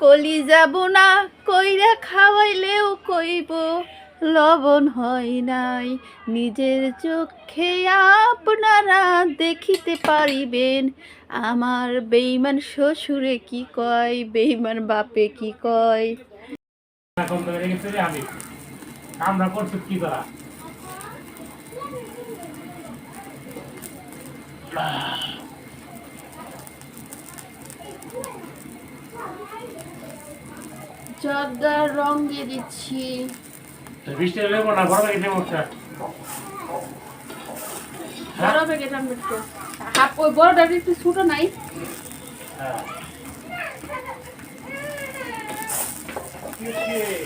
কলি যাব না, কইরা খাওয়াইলেও কইব, লবণ হয় নাই। নিজের চোখে আপনারা দেখিতে পারিবেন, আমার বেইমান শ্বশুরে কি কয় বেইমান বাপে কি কয়। আমরা করছি কি করা জর্দার রং দিয়ে দিচ্ছি। বৃষ্টি হলে না বড় নেমে উঠছে বড় প্যাকেট আমি একটু। হাফ ওই বড়টা একটু ছোটো নাই। হ্যাঁ। এই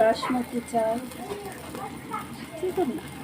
বাসমতি চাল। ঠিক না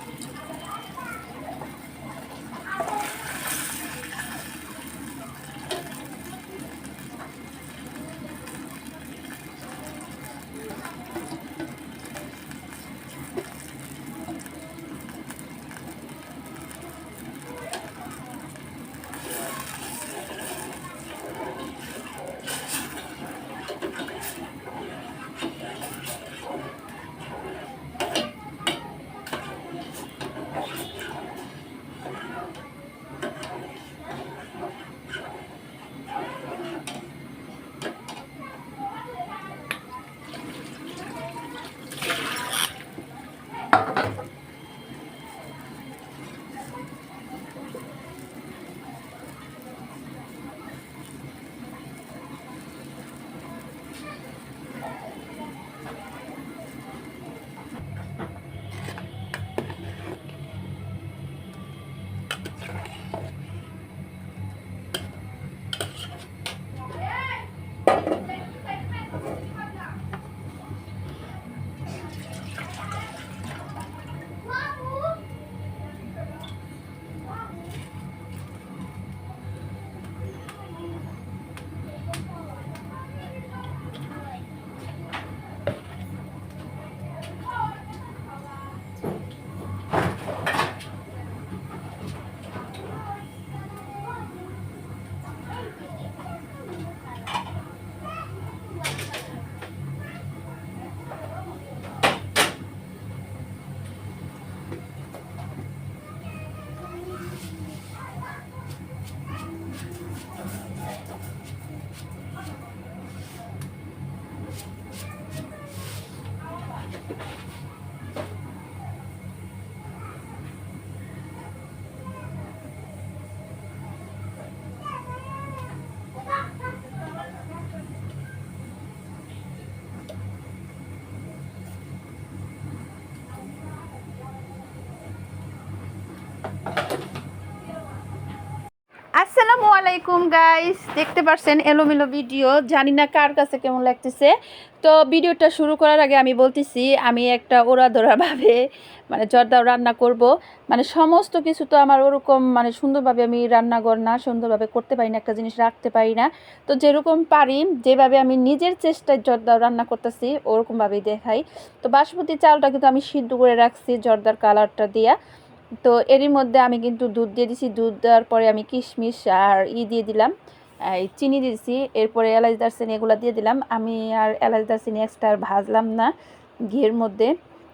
Thank you. আসসালামু আলাইকুম গাইস দেখতে পারছেন এলোমেলো ভিডিও জানি না কার কাছে কেমন লাগতেছে। তো ভিডিওটা শুরু করার আগে আমি বলতেছি, আমি একটা ওরা ভাবে মানে জর্দাও রান্না করব। মানে সমস্ত কিছু তো আমার ওরকম মানে সুন্দরভাবে আমি রান্নাঘর না, সুন্দরভাবে করতে পারি না, একটা জিনিস রাখতে পারি না। তো যেরকম পারি, যেভাবে আমি নিজের চেষ্টায় জর্দাও রান্না করতেছি, ওরকমভাবেই দেখাই। তো বাসমতি চালটা কিন্তু আমি সিদ্ধ করে রাখছি জর্দার কালারটা দিয়া। তো এরই মধ্যে আমি কিন্তু দুধ দিয়ে দিছি। দুধ দেওয়ার পরে আমি কিশমিশ আর ই দিয়ে দিলাম। এই চিনি দিয়েছি এরপরে এলাচ, দারচিনি এগুলো দিয়ে দিলাম। আমি আর এলাচ, দারচিনি এক্সট্রা আর ভাজলাম না ঘিয়ের মধ্যে।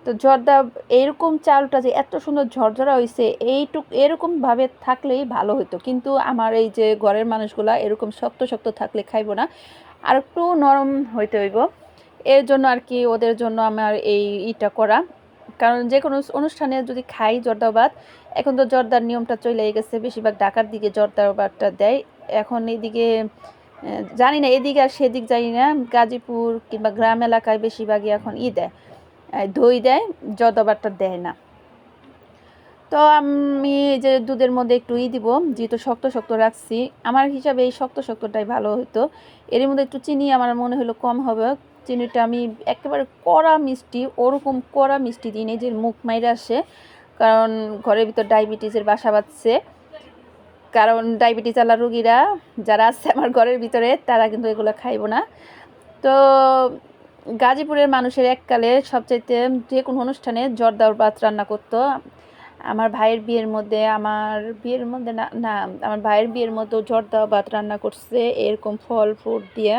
তো জর্দা এরকম চালটা যে এত সুন্দর ঝরঝরা হয়েছে এইটুক এরকমভাবে থাকলেই ভালো হতো কিন্তু আমার এই যে ঘরের মানুষগুলা এরকম শক্ত শক্ত থাকলে খাইবো না। আর একটু নরম হইতে হইব। এর জন্য আর কি ওদের জন্য আমার এই ইটা করা। কারণ যে কোনো অনুষ্ঠানে যদি খাই জর্দা ভাত এখন তো জর্দার নিয়মটা চলে গেছে বেশিরভাগ ঢাকার দিকে জর্দার ভাতটা দেয়। এখন এইদিকে আহ, জানি না এদিকে আর সেদিক জানি না গাজীপুর কিংবা গ্রাম এলাকায় বেশিরভাগই এখন ই দেয়। দই দেয় জর্দা ভাতটা দেয় না। তো আমি যে দুধের মধ্যে একটু ই দিব যেহেতু শক্ত শক্ত রাখছি আমার হিসাবে এই শক্ত শক্তটাই ভালো হতো এর মধ্যে একটু চিনি আমার মনে হলো কম হবে চিনিটা আমি একেবারে কড়া মিষ্টি, ওরকম কড়া মিষ্টি দিই যে মুখ মাইরে আসে। কারণ ঘরের ভিতর ডায়াবেটিসের বাসা বাঁধছে। কারণ ডায়াবেটিস আলা রুগীরা যারা আছে আমার ঘরের ভিতরে, তারা কিন্তু এগুলো খাইব না। তো গাজীপুরের মানুষের এককালে সবচাইতে যে কোনো অনুষ্ঠানে জর্দার ভাত রান্না করতো। আমার ভাইয়ের বিয়ের মধ্যে, আমার বিয়ের মধ্যে না না, আমার ভাইয়ের বিয়ের মধ্যেও জর্দা ভাত রান্না করছে। এরকম ফল, ফ্রুট দিয়ে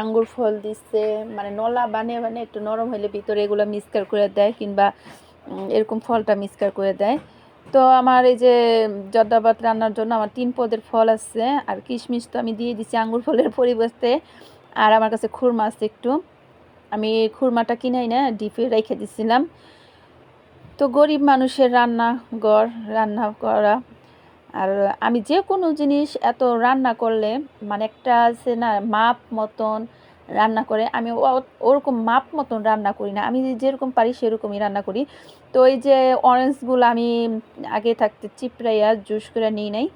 আঙ্গুর ফল দিচ্ছে মানে নলা বানিয়ে বানিয়ে একটু নরম হলে ভিতরে এগুলো মিক্সকার করে দেয় কিংবা এরকম ফলটা মিক্সকার করে দেয়। তো আমার এই যে জর্দা ভাত রান্নার জন্য আমার তিন পদের ফল আছে, আর কিশমিশ তো আমি দিয়ে দিছি আঙ্গুর ফলের পরিবর্তে, আর আমার কাছে খুরমা আছে একটু। আমি খুরমাটা কিনাই না ডিপে রেখে দিছিলাম। তো গরিব মানুষের রান্না ঘর রান্না করা আর আমি যে কোনো জিনিস এত রান্না করলে মানে একটা আছে না, মাপ মতন রান্না করে, আমি ওরকম মাপ মতন রান্না করি না। আমি যেরকম পারি সেরকমই রান্না করি। তো এই যে অরেঞ্জগুলো আমি আগে থাকতে চিপড়াইয়া জুস করে নিই নাই।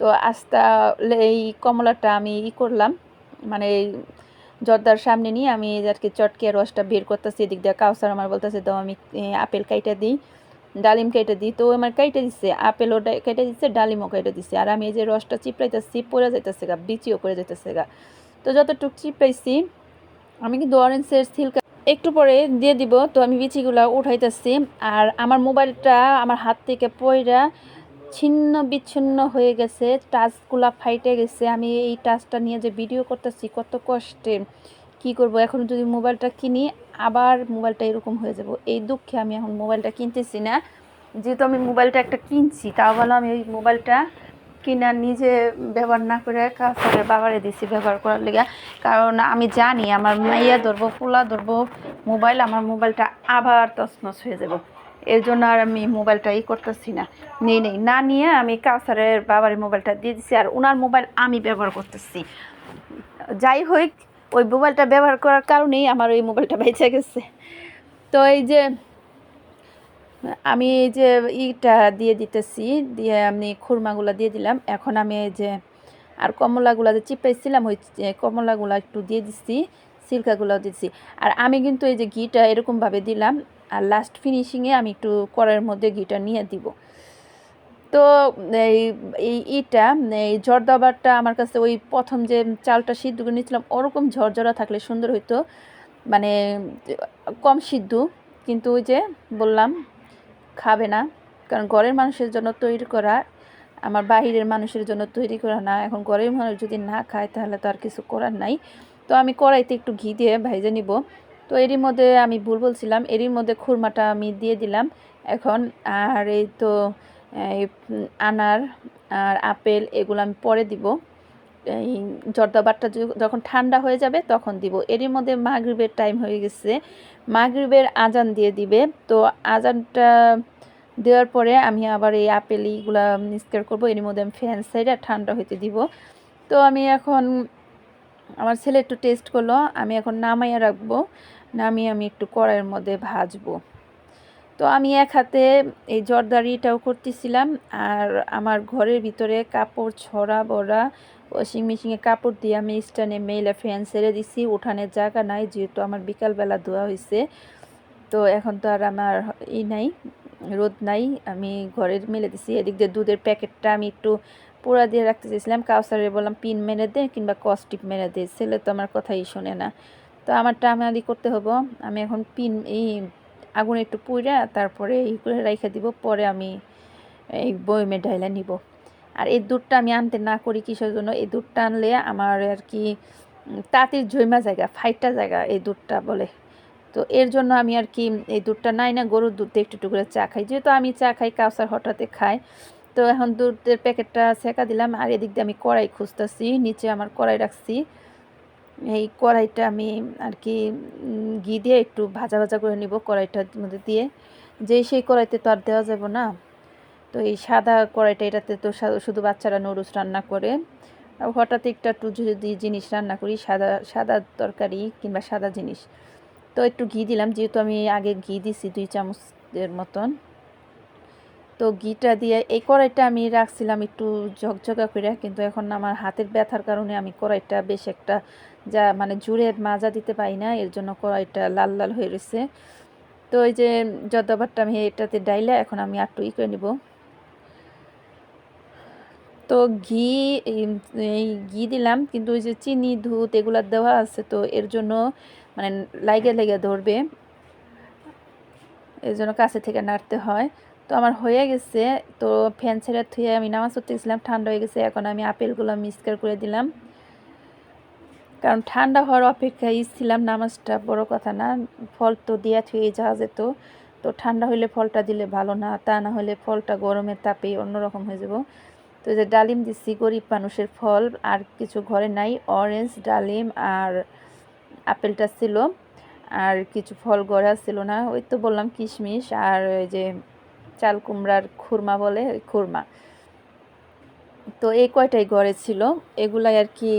তো আস্তা এই কমলাটা আমি ই করলাম। মানে জর্দার সামনে নিয়ে আমি আর কি চটকে রসটা বের করতেছি, এদিক দিয়ে কাউসার আমার বলতেছে তো আমি আপেল কাইটা দিই। ডালিম কেটে দিই। তো আমার কেটে দিচ্ছে আপেলও কেটে দিচ্ছে ডালিমও কেটে দিচ্ছে আর আমি এই যে রসটা চিপড়াইতেছি, পড়ে যাইতেছে গা, বিচিও পড়ে যাইতেছে গা। তো যতটুকু চিপড়াইছি, আমি কিন্তু অরেঞ্জের সিল্ক একটু পরে দিয়ে দিব। তো আমি বিচিগুলো উঠাইতেছি। আর আমার মোবাইলটা আমার হাত থেকে পয়রা ছিন্ন বিচ্ছিন্ন হয়ে গেছে, টাচগুলা ফাইটে গেছে। আমি এই টাচটা নিয়ে যে ভিডিও করতেছি, কত কষ্টে। কি করব? এখন যদি মোবাইলটা কিনি, আবার মোবাইলটা এরকম হয়ে যাব। এই দুঃখে আমি এখন মোবাইলটা কিনতেছি না। যেহেতু আমি মোবাইলটা একটা কিনছি, তাও বলো আমি ওই মোবাইলটা কিনা নিজে ব্যবহার না করে কাউসারের বাবারে দিছি ব্যবহার করার লেগে। কারণ আমি জানি আমার মাইয়া ধরবো, পোলা ধরবো, মোবাইল আমার মোবাইলটা আবার তছনছ হয়ে যাব। এর জন্য আর আমি মোবাইলটা ই করতেছি না। নেই নেই। না নিয়ে আমি কাউসারের বাবার মোবাইলটা দিয়ে দিছি আর ওনার মোবাইল আমি ব্যবহার করতেছি। যাই হোক ওই মোবাইলটা ব্যবহার করার কারণেই আমার ওই মোবাইলটা বেঁচে গেছে। তো এই যে, আমি এই যে ইটা দিয়ে দিতেছি, দিয়ে আমি খুরমাগুলো দিয়ে দিলাম। এখন আমি এই যে আর কমলাগুলো যে চিপাইছিলাম ওই কমলাগুলো একটু দিয়ে দিচ্ছি সিল্কাগুলো দিচ্ছি আর আমি কিন্তু এই যে ঘিটা এরকমভাবে দিলাম, আর লাস্ট ফিনিশিংয়ে আমি একটু কড়াইয়ের মধ্যে ঘিটা নিয়ে দিব। তো এই এই ইটা, এই জর্দাবারটা আমার কাছে ওই প্রথম যে চালটা সিদ্ধ করে নিয়েছিলাম, ওরকম ঝরঝরা থাকলে সুন্দর হইতো। মানে কম সিদ্ধ, কিন্তু ওই যে বললাম, খাবে না। কারণ ঘরের মানুষের জন্য তৈরি করা, আমার বাহিরের মানুষের জন্য তৈরি করা না। এখন ঘরের মানুষ যদি না খায়, তাহলে তো আর কিছু করার নাই। তো আমি কড়াইতে একটু ঘি দিয়ে ভাইজে নিব। তো এরই মধ্যে আমি ভুল বলছিলাম, এরই মধ্যে খুরমাটা আমি দিয়ে দিলাম। এখন আর এই তো আনার আর আপেল এগুলো আমি পরে দিব। এই জর্দাবারটা যখন ঠান্ডা হয়ে যাবে তখন দিব। এরই মধ্যে মাগরিবের টাইম হয়ে গেছে। মাগরিবের আজান দিয়ে দিবে। তো আজানটা দেওয়ার পরে আমি আবার এই আপেল এইগুলা মিক্সকার করব। এর মধ্যে আমি ফ্যান সাইড আর ঠান্ডা হইতে দিব। তো আমি এখন আমার ছেলে একটু টেস্ট করল। আমি এখন নামাইয়া রাখব। নামিয়ে আমি একটু কড়াইয়ের মধ্যে ভাজবো। তো আমি এক হাতে এই জর্দারিটাও করতেছিলাম আর আমার ঘরের ভিতরে কাপড় ছড়া বড়া ওয়াশিং মেশিনে কাপড় দিয়ে আমি স্ট্যান্ডে মেলে ফ্যান ছেড়ে দিছি। উঠানের জায়গা নাই, যেহেতু আমার বিকালবেলা ধোয়া হয়েছে তো এখন তো আর আমার ই নাই, রোদ নাই। আমি ঘরের মেলে দিছি। এদিক দিয়ে দুধের প্যাকেটটা আমি একটু পোড়া দিয়ে রাখতে চেয়েছিলাম কাউসারে বললাম, পিন মেরে দে কিংবা কস্টিপ মেরে দে। ছেলে তো আমার কথাই শোনে না। তো আমারটা আমারই করতে হব। আমি এখন পিন এই আগুনে একটু পুইরা তারপরে এই করে রাইখা দিব, পরে আমি এই বয়মে ঢাইলা নিব। আর এই দুধটা আমি আনতে না করি কিসের জন্য? এই দুধটা আনলে আমার আর কি তাঁতির জৈমা জায়গা ফাইটা জায়গা এই দুধটা বলে। তো এর জন্য আমি আর কি, এই দুধটা নাই না, গরুর দুধ একটু একটু করে চা খাই। যেহেতু আমি চা খাই, কাউসার হঠাৎ খাই, তো এখন দুধের প্যাকেটটা সেকা দিলাম। আর এদিক দিয়ে আমি কড়াই খুঁজতেছি, নিচে আমার কড়াই রাখছি। এই কড়াইটা আমি আর কি ঘি দিয়ে একটু ভাজা ভাজা করে নিব কড়াইটার মধ্যে দিয়ে। যে সেই কড়াইতে তো আর দেওয়া যাবে না। তো এই সাদা কড়াইটা এটাতে তো শুধু বাচ্চারা নুডলস রান্না করে। আর হঠাৎ একটা একটু যদি জিনিস রান্না করি, সাদা সাদা তরকারি কিংবা সাদা জিনিস। তো একটু ঘি দিলাম, যেহেতু আমি আগে ঘি দিছি দুই চামচের মতন। তো ঘিটা দিয়ে এই কড়াইটা আমি রাখছিলাম একটু ঝকঝকা করে কিন্তু এখন আমার হাতের ব্যথার কারণে আমি কড়াইটা বেশ একটা যা মানে জুড়ে মাজা দিতে পারি না, এর জন্য কড়াইটা লাল লাল হয়ে রয়েছে। তো এই যে যতবারটা আমি এটাতে ডাইলে, এখন আমি আটটু ই করে নিব। তো ঘি, এই- এই ঘি দিলাম, কিন্তু ওই যে চিনি, দুধ এগুলো দেওয়া আছে, তো এর জন্য মানে লাইগে লেগে ধরবে। এর জন্য কাছে থেকে নাড়তে হয়। তো আমার হয়ে গেছে, তো ফ্যান ছেড়ে থুয়ে আমি নামাজ পড়তে গেছিলাম, ঠান্ডা হয়ে গেছে, এখন আমি আপেলগুলো মিক্সকার করে দিলাম। কারণ ঠান্ডা হওয়ার অপেক্ষায় ছিলাম, নামাজটা বড় কথা না। ফল তো দিয়া থুয়ে যাওয়া যেত তো। ঠান্ডা হইলে ফলটা দিলে ভালো না, তা না হলে ফলটা গরমের তাপে অন্যরকম হয়ে যাব। তো যে ডালিম দিচ্ছি গরিব মানুষের ফল, আর কিছু ঘরে নাই অরেঞ্জ ডালিম আর আপেলটা ছিল। আর কিছু ফল গড়া ছিল না, ওই তো বললাম কিশমিশ আর ওই যে চাল কুমড়ার খুরমা বলে খুরমা। তো এই কয়টাই ঘরে ছিল। এগুলাই আর কি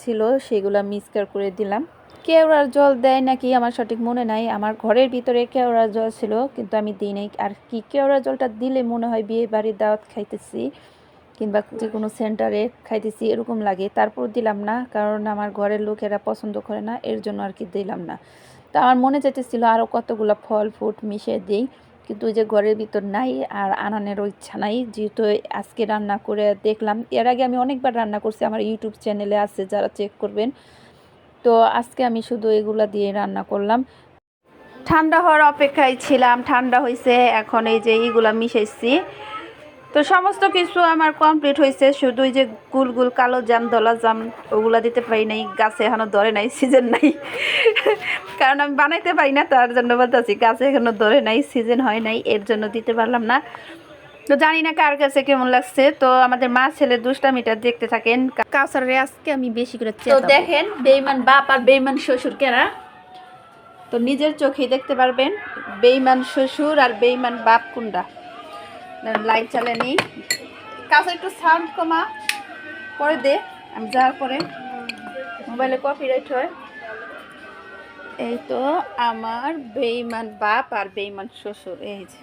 ছিল, সেগুলা মিক্সকার করে দিলাম। কেওড়ার জল দেয় নাকি আমার সঠিক মনে নাই। আমার ঘরের ভিতরে কেওড়ার জল ছিল, কিন্তু আমি দিই নাই আর কি কেওড়ার জলটা দিলে মনে হয় বিয়ে বাড়ির দাওয়াত খাইতেছি, কিংবা যে কোনো সেন্টারে খাইতেছি, এরকম লাগে। তারপর দিলাম না, কারণ আমার ঘরের লোকেরা পছন্দ করে না, এর জন্য আর কি দিলাম না। তো আমার মনে যেতেছিল আরও কতগুলো ফল ফুট মিশিয়ে দিই। কিন্তু ওই যে ঘরের ভিতর নাই আর আনানেরও ইচ্ছা নাই। যেহেতু আজকে রান্না করে দেখলাম, এর আগে আমি অনেকবার রান্না করছি, আমার ইউটিউব চ্যানেলে আছে, যারা চেক করবেন। তো আজকে আমি শুধু এগুলা দিয়ে রান্না করলাম। ঠান্ডা হওয়ার অপেক্ষায় ছিলাম, ঠান্ডা হয়েছে এখন এই যে এইগুলা মিশাইছি। তো সমস্ত কিছু আমার কমপ্লিট হয়েছে শুধু যে গুল গুল কালো জাম দলা জাম ওগুলা দিতে পারি নাই। গাছে এখনও ধরে নাই সিজন নাই। কারণ আমি বানাইতে পারি না তার জন্য বলতেছি গাছে এখনও ধরে নাই সিজন হয় নাই এর জন্য দিতে পারলাম না। তো জানি না কার কাছে কেমন লাগছে। তো আমাদের মা ছেলে দুষ্টামিটা দেখতে থাকেন। কাউসারে আজকে আমি বেশি করে তো দেখেন বেইমান বাপ আর বেইমান শ্বশুর কেনা তো নিজের চোখেই দেখতে পারবেন বেইমান শ্বশুর আর বেইমান বাপ কুন্ডা লাইট চালানি কাছে একটু সাউন্ড কমা, পরে দে, আমি যাওয়ার পরে মোবাইলে কপিরাইট হয়। এই তো আমার বেইমান বাপ আর বেইমান শ্বশুর, এই যে।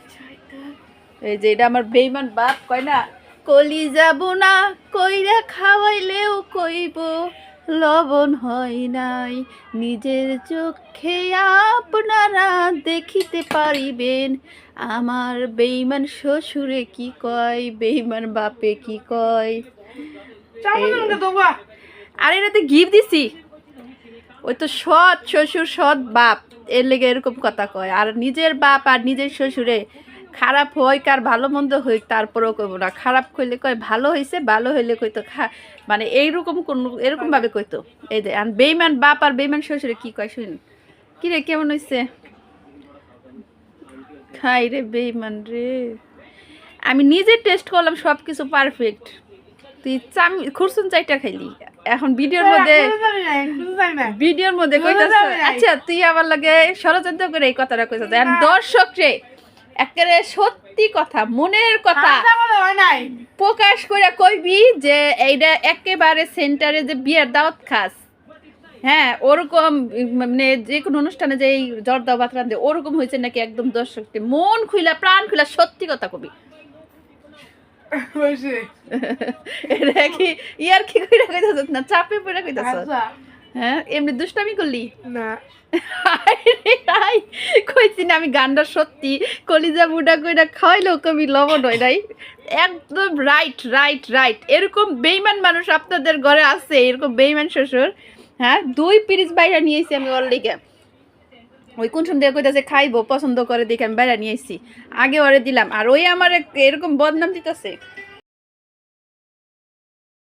এই যে, এটা আমার বেইমান বাপ, কয় না? কলি যাব না কইরা খাওয়াইলেও কইব। লবণ হয় নাই। নিজের চোখে আপনারা দেখিতে পারিবেন। আমার বেইমান শ্বশুরে কি কয় বেইমান বাপে কি কয়? আর এটাতে গিফট দিছি। ওই তো সৎ শ্বশুর সৎ বাপ এর লেগে এরকম কথা কয়। আর নিজের বাপ আর নিজের শ্বশুরে খারাপ হয় কার ভালো মন্দ হই তারপরেও কইব না। খারাপ কইলে কয় ভালো হয়েছে ভালো হইলে কইতো খা মানে এইরকম কোন এরকম ভাবে কইতো। এই যে আর বেইমান বাপ আর বেইমান শ্বশুরে কি কয় শুন কি রে কেমন হয়েছে খাই রে বেইমান রে। আমি নিজে টেস্ট করলাম সব কিছু পারফেক্ট তুই চামি খুরসুন চাইটা খাইলি। এখন ভিডিওর মধ্যে ভিডিওর মধ্যে কইতাছ আচ্ছা তুই আমার লাগে ষড়যন্ত্র করে এই কথাটা কইতাছ। আর দর্শক রে একেবারে সত্যি কথা মনের কথা প্রকাশ করে কইবি যে এইটা একেবারে সেন্টারে যে বিয়ের দাওয়াত খাস। হ্যাঁ ওরকম মানে যে কোনো অনুষ্ঠানে যে এই জর্দা ভাত রান্ধে ওরকম হয়েছে নাকি একদম দর্শককে মন খুইলা প্রাণ খুইলা সত্যি কথা কবি। এটা কি ইয়ার কি কইরা কইতাছ না চাপে পড়ে কইতাছ? হ্যাঁ এমনি দুষ্টামি করলি? হাই, কইছি না আমি গান্ডার সত্যি কলিজা বুডা কইরা খাওয়াইলেও কবি লবণ হয় নাই। একদম রাইট রাইট রাইট এরকম বেইমান মানুষ আপনাদের ঘরে আছে এরকম বেইমান শ্বশুর হ্যাঁ দুই পিরিচ বাইরে নিয়েছি আমি ওর লিগে। ওই কোন সন্ধ্যা কইতাছে খাইবো পছন্দ করে দেখে আমি বাইরে নিয়ে এসেছি আগে ওরে দিলাম আর ওই আমার এরকম বদনাম দিতেছে।